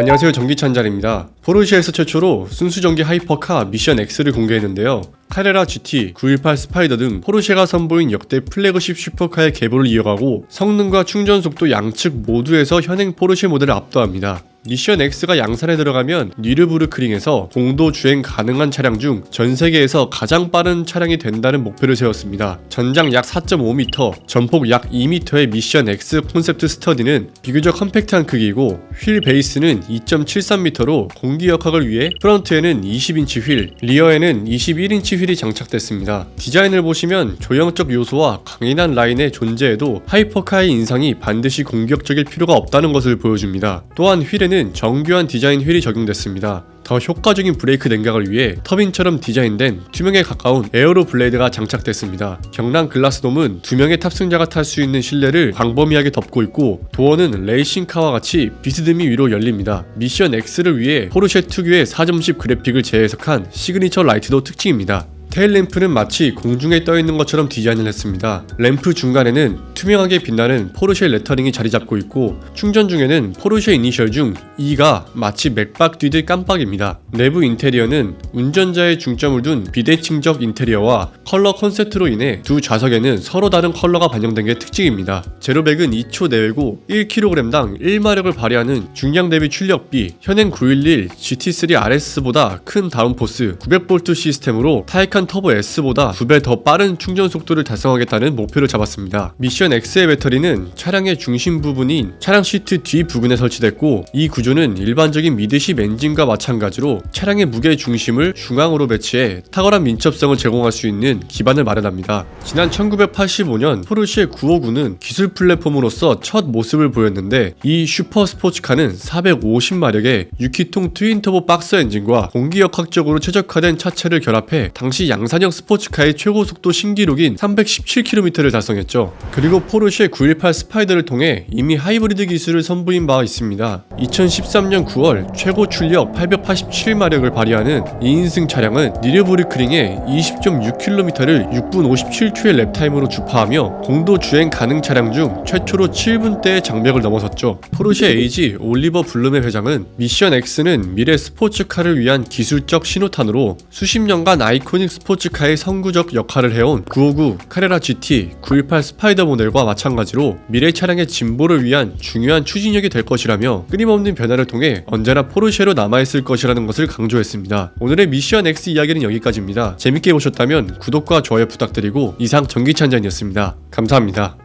안녕하세요 전기찬잘입니다. 포르쉐에서 최초로 순수전기 하이퍼카 미션 X를 공개했는데요. 카레라 GT, 918 스파이더 등 포르쉐가 선보인 역대 플래그십 슈퍼카의 계보를 이어가고 성능과 충전 속도 양측 모두에서 현행 포르쉐 모델을 압도합니다. 미션 X가 양산에 들어가면 니르부르크링에서 공도 주행 가능한 차량 중 전 세계에서 가장 빠른 차량이 된다는 목표를 세웠습니다. 전장 약 4.5m, 전폭 약 2m의 미션 X 콘셉트 스터디는 비교적 컴팩트한 크기이고 휠 베이스는 2.73m로 공기 역학을 위해 프런트에는 20인치 휠, 리어에는 21인치 휠이 장착됐습니다. 디자인을 보시면 조형적 요소와 강인한 라인의 존재에도 하이퍼카의 인상이 반드시 공격적일 필요가 없다는 것을 보여줍니다. 또한 휠에는 정교한 디자인 휠이 적용됐습니다. 더 효과적인 브레이크 냉각을 위해 터빈처럼 디자인된 투명에 가까운 에어로 블레이드가 장착됐습니다. 경량 글라스돔은 두 명의 탑승자가 탈 수 있는 실내를 광범위하게 덮고 있고 도어는 레이싱카와 같이 비스듬히 위로 열립니다. 미션 X를 위해 포르쉐 특유의 4점식 그래픽을 재해석한 시그니처 라이트도 특징입니다. 테일 램프는 마치 공중에 떠 있는 것처럼 디자인을 했습니다. 램프 중간에는 투명하게 빛나는 포르쉐 레터링이 자리 잡고 있고 충전 중에는 포르쉐 이니셜 중 E가 마치 맥박 뛰듯 깜빡입니다. 내부 인테리어는 운전자의 중점을 둔 비대칭적 인테리어와 컬러 컨셉트로 인해 두 좌석에는 서로 다른 컬러가 반영된 게 특징입니다. 제로백은 2초 내외고 1kg당 1마력을 발휘하는 중량 대비 출력비, 현행 911 GT3 RS보다 큰 다운포스 900V 시스템으로 타이칸 터보 S보다 2배 더 빠른 충전 속도를 달성하겠다는 목표를 잡았습니다. 미션 X의 배터리는 차량의 중심 부분인 차량 시트 뒤 부분에 설치됐고 이 구조는 일반적인 미드십 엔진과 마찬가지로 차량의 무게 중심을 중앙으로 배치해 탁월한 민첩성을 제공할 수 있는 기반을 마련합니다. 지난 1985년 포르쉐 959는 기술 플랫폼으로서 첫 모습을 보였는데 이 슈퍼 스포츠카는 450마력의 6기통 트윈터보 박스 엔진과 공기역학적으로 최적화된 차체를 결합해 당시 양산형 스포츠카의 최고 속도 신기록인 317km를 달성했죠. 그리고 포르쉐 918 스파이더를 통해 이미 하이브리드 기술을 선보인 바 있습니다. 2013년 9월 최고 출력 887마력을 발휘하는 2인승 차량은 니르부르크링의 20.6km를 6분 57초의 랩타임으로 주파하며 공도 주행 가능 차량 중 최초로 7분대의 장벽을 넘어섰죠. 포르쉐 에이지 올리버 블룸의 회장은 미션 X는 미래 스포츠카를 위한 기술적 신호탄으로 수십 년간 아이코닉 스포츠카의 선구적 역할을 해온 959 카레라 GT 918 스파이더 모델과 마찬가지로 미래 차량의 진보를 위한 중요한 추진력이 될 것이라며 끊임없는 변화를 통해 언제나 포르쉐로 남아있을 것이라는 것을 강조했습니다. 오늘의 미션 X 이야기는 여기까지입니다. 재밌게 보셨다면 구독과 좋아요 부탁드리고 이상 전기찬전이었습니다. 감사합니다.